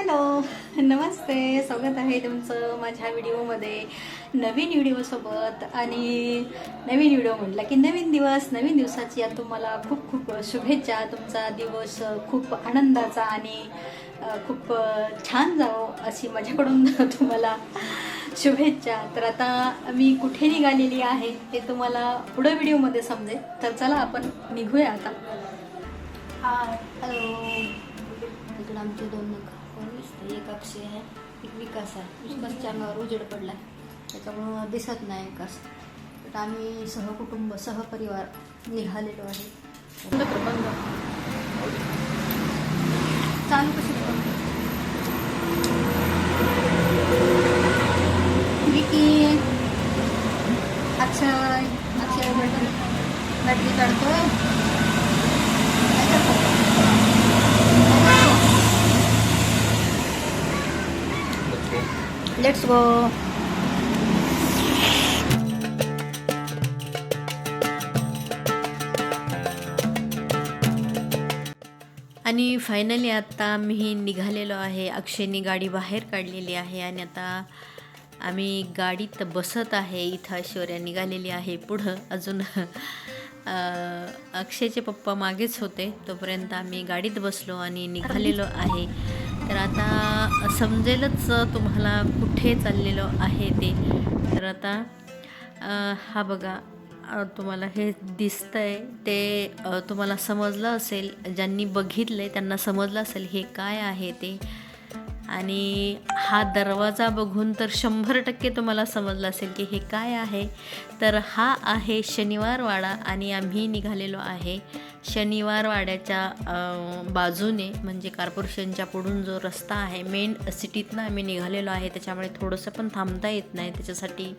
Hello नमस्ते स्वागत आहे तुमचं माझ्या व्हिडिओमध्ये नवीन व्हिडिओसोबत. आणि नवीन व्हिडिओ म्हटलं की नवीन दिवस नवीन दिवसाची या तुम्हाला खूप खूप शुभेच्छा. तुमचा दिवस खूप आनंदाचा आणि खूप छान जावं अशी माझ्याकडून तुम्हाला शुभेच्छा. तर आता मी कुठे निघालेली आहे ते तुम्हाला पुढं व्हिडिओमध्ये समजेल. तर चला आपण निघूया आता. हॅलो. इकडं आमचे दोन नका एक अक्षय आहे. एक विकास आहे. विकासच्या अंगावर उजेड पडला त्याच्यामुळं दिसत नाही विकास. तर आम्ही सहकुटुंब सहपरिवार निघालेलो आहे. बंद चालू कशी कर? विकी अक्षय अक्षय बॅटरी बॅटरी काढतोय काय करतो? लेट्स गो आणि फायनली आता मी निघालेलो आहे. अक्षयनी गाडी बाहेर काढलेली आहे आणि आता आम्ही गाडीत बसत आहे. इथं ऐश्वर्या निघालेली आहे पुढं. अजून अक्षयचे पप्पा मागेच होते. तोपर्यंत आम्ही गाडीत बसलो आणि निघालेलो आहे. तर आता समजेलच तुम्हाला कुठे चाललेलो आहे ते. तर आता हा बघा तुम्हाला हे दिसतंय ते तुम्हाला समजलं असेल ज्यांनी बघितलं आहे त्यांना समजलं असेल हे काय आहे ते. आणि हा दरवाजा बघून तर शंभर टक्के तुम्हाला समजलं असेल की हे काय आहे. तर हा आहे शनिवारवाडा आणि आम्ही निघालेलो आहे. शनिवार वाड्याच्या बाजूने म्हणजे कार्पोरेशनच्या पुढून जो रस्ता आहे मेन सिटीतनं आम्ही निघालेलो आहे. त्याच्यामुळे थोडंसं पण थांबता येत नाही. त्याच्यासाठी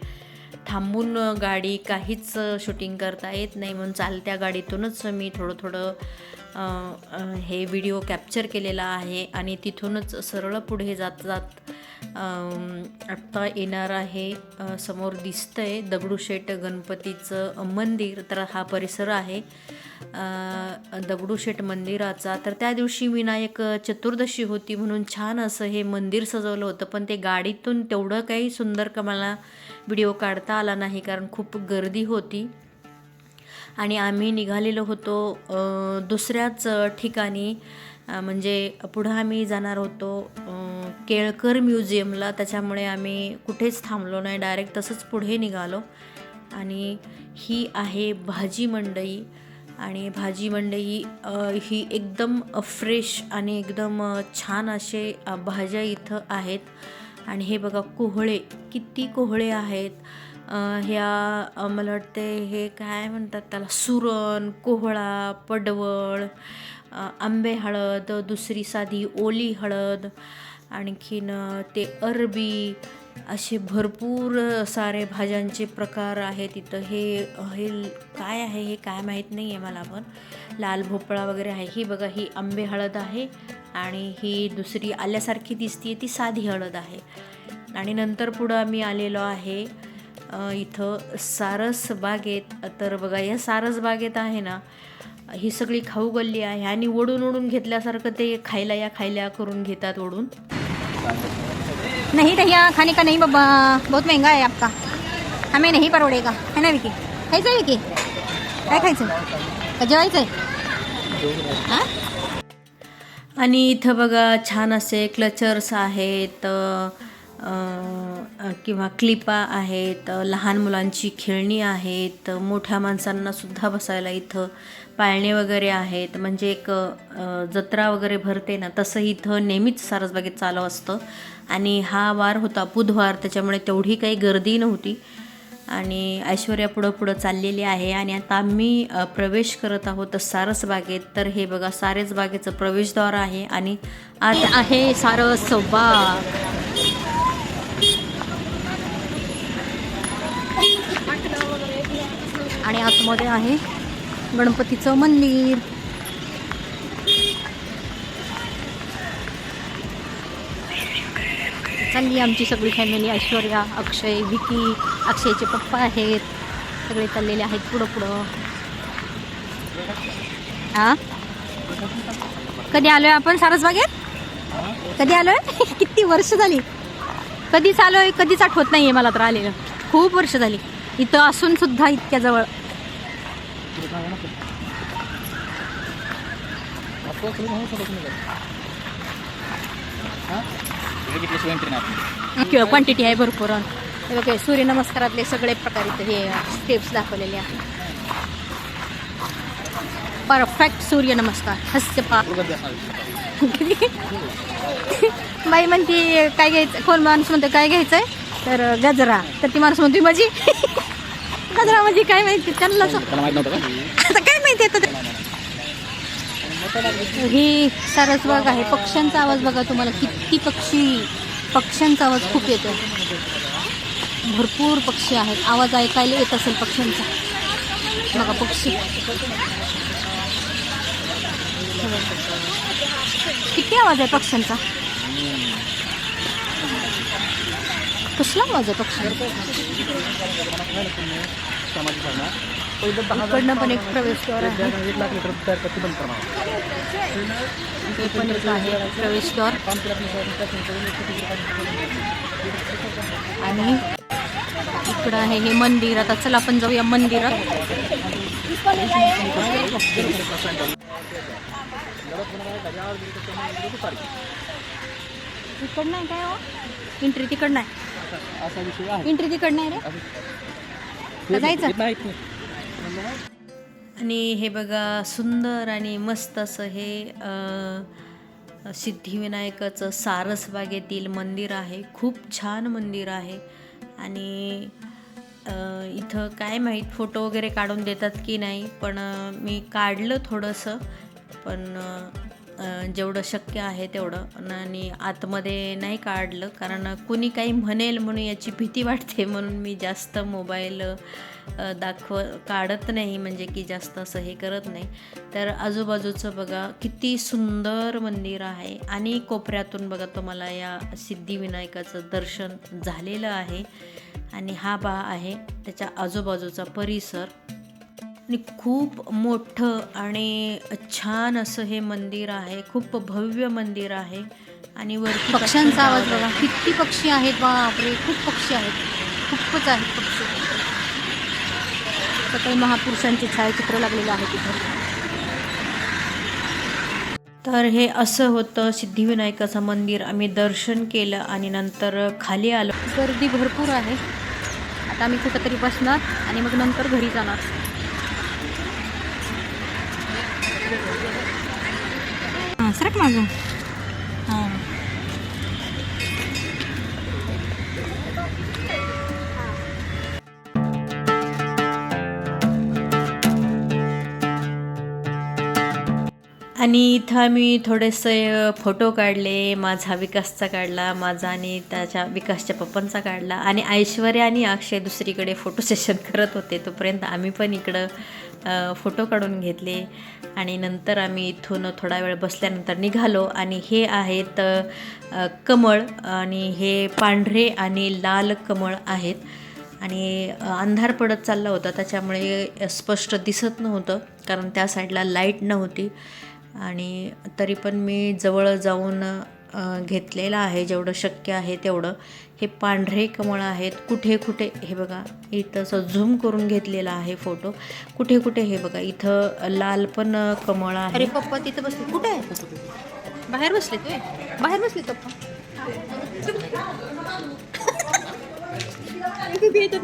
थांबून गाडी काहीच शूटिंग करता येत नाही. म्हणून चालत्या गाडीतूनच मी थोडं थोडं हे व्हिडिओ कॅप्चर केलेला आहे. आणि तिथूनच सरळ पुढे जात जात आत्ता येणार आहे. समोर दिसतंय दगडूशेठ गणपतीचं मंदिर. तर हा परिसर आहे. दगडूशेठ मंदिराचा. तर त्या दिवशी विनायक चतुर्दशी होती म्हणून छान असं हे मंदिर सजवलं होतं. पण ते गाडीतून तेवढं काही सुंदर का मला व्हिडिओ काढता आला नाही कारण खूप गर्दी होती. आणि आम्ही निघालेलो होतो दुसऱ्याच ठिकाणी. म्हणजे पुढं आम्ही जाणार होतो केळकर म्युझियमला. त्याच्यामुळे आम्ही कुठेच थांबलो नाही डायरेक्ट तसंच पुढे निघालो. आणि ही आहे भाजी मंडई. आणि भाजी मंडई ही एकदम फ्रेश आणि एकदम छान असे भाज्या इथं आहेत. आणि हे बघा कोहळे किती कोहळे आहेत. ह्या मला वाटते हे काय म्हणतात त्याला सुरण कोहळा पडवळ आंबे हळद दुसरी साधी ओली हळद आणखीन ते अरबी असे भरपूर सारे भाज्यांचे प्रकार आहेत इथं. हे हे काय आहे हे काय माहीत नाही आहे मला पण. लाल भोपळा वगैरे आहे. ही बघा ही आंबे हळद आहे आणि ही दुसरी आल्यासारखी दिसते ती साधी हळद आहे. आणि नंतर पुढं आम्ही आलेलो आहे इथं सारस बागेत. तर बघा या सारस बागेत आहे ना ही सगळी खाऊ गल्ली आहे. आणि ओढून ओढून घेतल्यासारखं ते खायला या खायला करून घेतात ओढून नहीं भैया खाने का नहीं बाबा बहुत महंगा है आपका। हमें नहीं परवडेगा है ना विकी? खायचं आहे विकी? काय खायचं का जेवायचं आहे आणि इथं बघा छान असे क्लचर्स आहेत किंवा क्लिपा आहेत लहान मुलांची खेळणी आहेत मोठ्या माणसांना सुद्धा बसायला इथं पाळणे वगैरे आहेत म्हणजे एक जत्रा वगैरे भरते ना तसं इथं नेहमीच सारसबागेत चालू असतं. आणि हा वार होता बुधवार त्याच्यामुळे तेवढी काही गर्दी नव्हती. आणि ऐश्वर्या पुढं पुढं चाललेली आहे. आणि आता आम्ही प्रवेश करत आहोत सारसबागेत. तर हे बघा सारसबागेचं प्रवेशद्वार आहे आणि आज आहे सारस बाग. आणि आतमध्ये आहे गणपतीचं मंदिर. चालली आमची सगळी फॅमिली ऐश्वर्या अक्षय विकी अक्षयचे पप्पा आहेत. सगळे चाललेले आहेत पुढं पुढं. हा कधी आलोय आपण सारसबागेत कधी आलोय? किती वर्ष झाली? कधीच आलोय कधीच आठवत नाहीये मला तर आलेलं. खूप वर्ष झाली. इथं असून सुद्धा इतक्या जवळ. क्वांटिटी आहे भरपूर. हे बघा सूर्यनमस्कारातले सगळे प्रकार इथे हे स्टेप्स दाखवलेले आहेत. परफेक्ट सूर्यनमस्कार हस्यपा बाई म्हणते काय घ्यायचं? कोण माणूस म्हणते काय घ्यायचंय? तर गजरा. तर ती माणूस म्हणते माझी गजरा म्हणजे काय माहिती? त्यांना आता काय माहिती आता? ते? ही सरस बघ आहे. पक्ष्यांचा आवाज बघा तुम्हाला. किती पक्षी पक्ष्यांचा आवाज खूप येतो. भरपूर पक्षी आहेत. आवाज ऐकायला येत असेल पक्ष्यांचा. बघा पक्षी. किती आवाज आहे पक्ष्यांचा? कसला माझा पक्षी इकडनं पण एक प्रवेशद्वार आहे हे पण एक आहे. प्रवेशद्वार आणि इकडं आहे हे मंदिर. आता चला आपण जाऊया मंदिरात. तिकड नाही काय हो? एंट्री तिकड नाही असा विषय आहे. एंट्री तिकड नाही रे? का जायचं? आणि हे बघा सुंदर आणि मस्त असं हे अ, सिद्धिविनायकाचं सारसबागेतील मंदिर आहे. खूप छान मंदिर आहे. आणि अ, इथं काय माहीत फोटो वगैरे काढून देतात की नाही पण मी काढलं थोडंसं. पण जेवढं शक्य आहे तेवढं. आणि आतमध्ये नाही काढलं कारण कुणी काही म्हणेल म्हणून याची भीती वाटते म्हणून मी जास्त मोबाईल दाखव काढत नाही म्हणजे की जास्त असं हे करत नाही. तर आजूबाजूचं बघा किती सुंदर मंदिर आहे. आणि कोपऱ्यातून बघा तुम्हाला या सिद्धिविनायकाचं दर्शन झालेलं आहे. आणि हा बा आहे त्याच्या आजूबाजूचा परिसर. आणि खूप मोठं आणि छान असं हे मंदिर आहे. खूप भव्य मंदिर आहे. आणि वरती पक्ष्यांचा आवाज बघा. किती पक्षी आहेत बापरे. खूप पक्षी आहेत. खूपच आहेत पक्षी. सकाळी महापुरुषांचे छायाचित्र लागलेलं आहे तिथं. तर हे असं होतं सिद्धिविनायकाचं मंदिर. आम्ही दर्शन केलं आणि नंतर खाली आलो. गर्दी भरपूर आहे. आता आम्ही कुठंतरी बसणार आणि मग नंतर घरी जाणार. सरक माग हां. आणि इथं आम्ही थोडेसे फोटो काढले माझा विकासचा काढला माझा आणि त्याच्या विकासच्या पप्पांचा काढला आणि ऐश्वर्या आणि अक्षय दुसरीकडे फोटो सेशन करत होते तोपर्यंत आम्ही पण इकडं फोटो काढून घेतले आणि नंतर आम्ही इथून थोडा वेळ बसल्यानंतर निघालो आणि हे आहेत कमळ आणि हे पांढरे आणि लाल कमळ आहेत. आणि अंधार पडत चालला होता त्याच्यामुळे स्पष्ट दिसत नव्हतं कारण त्या साईडला लाइट नव्हती. आणि तरी पण मी जवळ जाऊन घेतलेलं आहे जेवढं शक्य आहे तेवढं. हे पांढरे कमळ आहेत कुठे कुठे हे बघा इथं असं झूम करून घेतलेला आहे फोटो. कुठे कुठे हे बघा इथं लाल पण कमळ आहे. अरे पप्पा तिथं बसले. कुठे आहे बाहेर बसले तू बाहेर बसले पप्पा?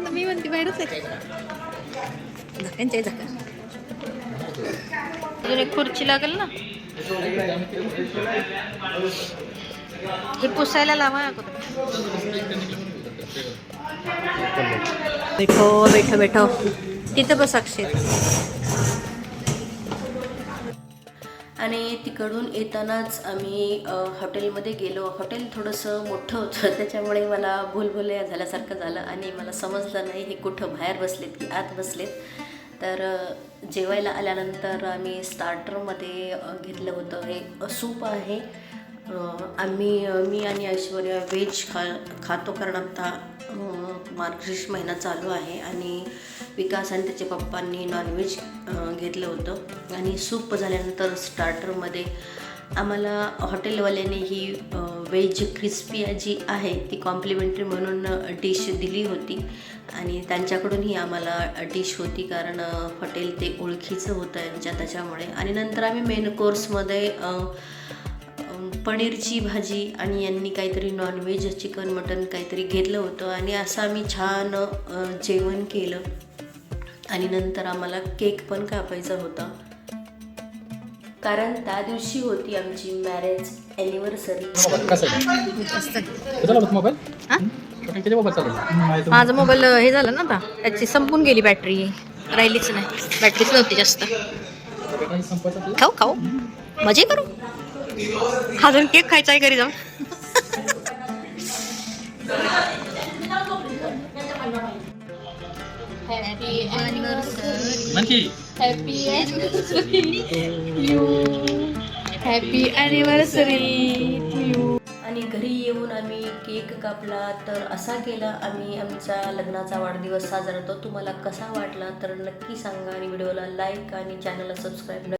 ना मी म्हणते बाहेरच आहे. अजून एक खुर्ची लागेल ना? हे पुसायला लावा अगोदर. बैठो बैठो बैठो. तिथं बस अक्षय. आणि तिकडून येतानाच आम्ही हॉटेलमध्ये गेलो. हॉटेल थोडंसं मोठं होतं. त्याच्यामुळे मला भूलभुलया झाल्यासारखं झालं आणि मला समजलं नाही हे कुठं बाहेर बसलेत की आत बसलेत. तर जेवायला आल्यानंतर आम्ही स्टार्टरमध्ये घेतलं होतं. हे सूप आहे. आम्ही मी आणि ऐश्वर्या व्हेज खा खातो कारण आता मार्गशीर्ष महिना चालू आहे आणि विकास आणि त्याच्या पप्पांनी नॉनव्हेज घेतलं होतं. आणि सूप झाल्यानंतर स्टार्टरमध्ये आम्हाला हॉटेलवाल्याने ही व्हेज क्रिस्पी जी आहे ती कॉम्प्लिमेंटरी म्हणून डिश दिली होती. आणि त्यांच्याकडूनही आम्हाला डिश होती कारण हॉटेल ते ओळखीचं होतं यांच्या त्याच्यामुळे. आणि नंतर आम्ही मेन कोर्समध्ये पनीरची भाजी आणि यांनी काहीतरी नॉनव्हेज चिकन मटन काहीतरी घेतलं होतं आणि असं आम्ही छान जेवण केलं. आणि नंतर आम्हाला केक पण कापायचा होता. कारण त्या दिवशी होती आमची मॅरेज चालू माझा मोबाईल हे झालं ना आता. त्याची संपून गेली बॅटरी राहिलीच नाही. बॅटरीच नव्हती जास्त? खाऊ खाऊ. मजे करू. अजून केक खायचा आहे घरी जाऊन. आणखी हॅपी अॅनिव्हर्सरी आणि घरी येऊन आम्ही केक कापला तर असा केला आम्ही. आमचा लग्नाचा वाढदिवस साजरा करतो तुम्हाला कसा वाटला तर नक्की सांगा आणि व्हिडिओला लाईक आणि चॅनलला सबस्क्राईब